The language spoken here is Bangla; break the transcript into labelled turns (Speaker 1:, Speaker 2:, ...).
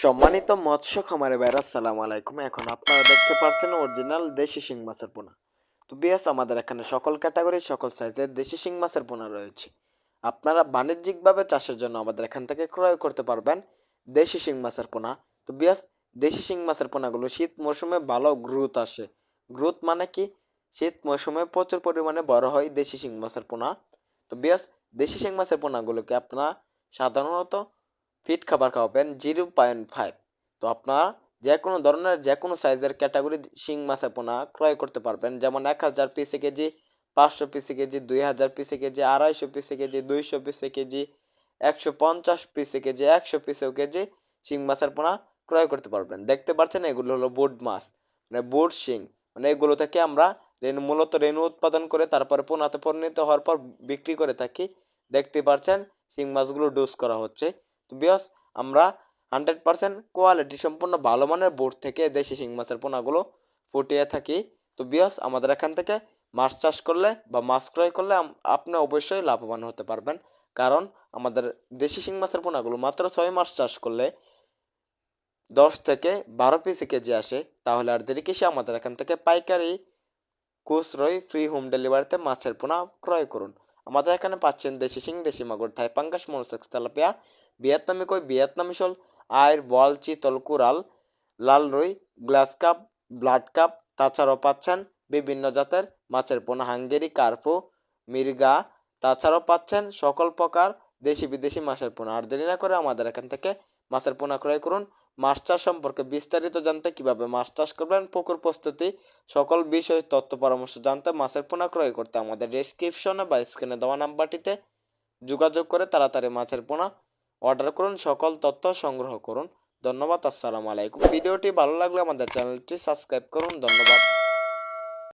Speaker 1: সম্মানিত মৎস্য খামারে ভাইরা সালাম আলাইকুম। এখন আপনারা দেখতে পাচ্ছেন অরিজিনাল দেশি শিং মাছের পোনা। তো বিয়াস, আমাদের এখানে সকল ক্যাটাগরি, সকল সাইজের দেশি শিং মাছের পোনা রয়েছে। আপনারা বাণিজ্যিকভাবে চাষের জন্য আমাদের এখান থেকে ক্রয় করতে পারবেন দেশি শিং মাছের পোনা। তো বিয়াস, দেশি শিং মাছের পোনাগুলো শীত মৌসুমে ভালো গ্রোথ আসে। গ্রোথ মানে কি? শীত মৌসুমে প্রচুর পরিমাণে বড় হয় দেশি শিং মাছের পোনা। তো বিয়াস, দেশি শিং মাছের পোনাগুলোকে আপনারা সাধারণত ফিট খাবার খাওয়াবেন জিরো পয়েন্ট ফাইভ তো আপনার যে কোনো ধরনের যে কোনো সাইজের ক্যাটাগরি শিং মাছের পোনা ক্রয় করতে পারবেন। যেমন এক হাজার পিসে কেজি, পাঁচশো পিসে কেজি, দুই হাজার পিসে কেজি, আড়াইশো পিসে কেজি, দুইশো পিসে কেজি, একশো পঞ্চাশ পিসে কেজি, একশো পিসেও কেজি শিং মাছের পোনা ক্রয় করতে পারবেন। দেখতে পাচ্ছেন এগুলো হলো বোট মাছ মানে বোট শিং। মানে এগুলো থেকে আমরা রেণু মূলত রেণু উৎপাদন করে তারপরে পোনাতে পরিণত হওয়ার পর বিক্রি করে থাকি। দেখতে পাচ্ছেন শিং মাছগুলো ডোজ করা হচ্ছে। তো বিয়স, আমরা হান্ড্রেড পার্সেন্ট কোয়ালিটি সম্পূর্ণ ভালো মানের বোর্ড থেকে দেশি শিং মাছের পোনাগুলো ফুটিয়ে থাকি। তো বিয়স, আমাদের এখান থেকে মাছ চাষ করলে বা মাছ ক্রয় করলে আপনি অবশ্যই লাভবান হতে পারবেন। কারণ আমাদের দেশি শিং মাছের পোনাগুলো মাত্র ছয় মাস চাষ করলে দশ থেকে বারো পিসে কেজি আসে। তাহলে আর দেরি কিসে আমাদের এখান থেকে পাইকারি, খুচরোই ফ্রি হোম ডেলিভারিতে মাছের পোনা ক্রয় করুন। আমাদের এখানে পাচ্ছেন দেশি শিং, দেশি মাগুর, থাই পাঙ্গাস মনোসেক্স তেলাপিয়া, ভিয়েতনামি কই, ভিয়েতনামি শোল আয়ের বলচি তলকুরাল লাল রুই, গ্লাস কাপ, ব্লাড কাপ, তাছাড়াও পাচ্ছেন বিভিন্ন জাতের মাছের পোনা, হাঙ্গেরি, কার্পু, মির্গা, তাছাড়াও পাচ্ছেন সকল প্রকার দেশি বিদেশি মাছের পোনা। আর দেরি না করে আমাদের এখান থেকে মাছের পোনা ক্রয় করুন। মাছ চাষ সম্পর্কে বিস্তারিত জানতে কীভাবে মাছ চাষ করবেন, পুকুর প্রস্তুতি, সকল বিষয়, তথ্য, পরামর্শ জানতে মাছের পোনা ক্রয় করতে আমাদের ডেসক্রিপশনে বা স্ক্রিনে দেওয়া নাম্বারটিতে যোগাযোগ করে তাড়াতাড়ি মাছের পোনা অর্ডার করুন, সকল তথ্য সংগ্রহ করুন। ধন্যবাদ, আসসালামু আলাইকুম। ভিডিওটি ভালো লাগলে আমাদের চ্যানেলটি সাবস্ক্রাইব করুন। ধন্যবাদ।